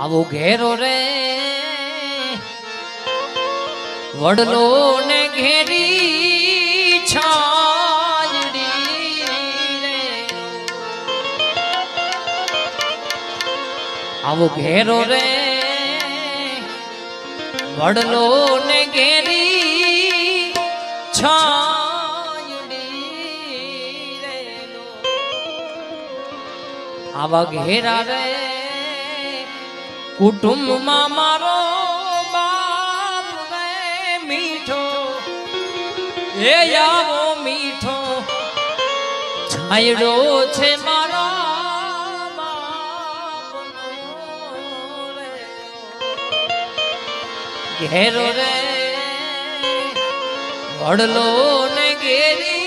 આવો ઘેરો રે. વડલો ને ઘેરી છાજડી રે. આવો ઘેરો રે. વડલો ને ઘેરી રે. આવા ઘેરા રે. કુટુંબમાં મારો બાપ રે મીઠો, એ આવો મીઠો છાયડો છે મારો ઘેરો રે. વડલો ને વડલો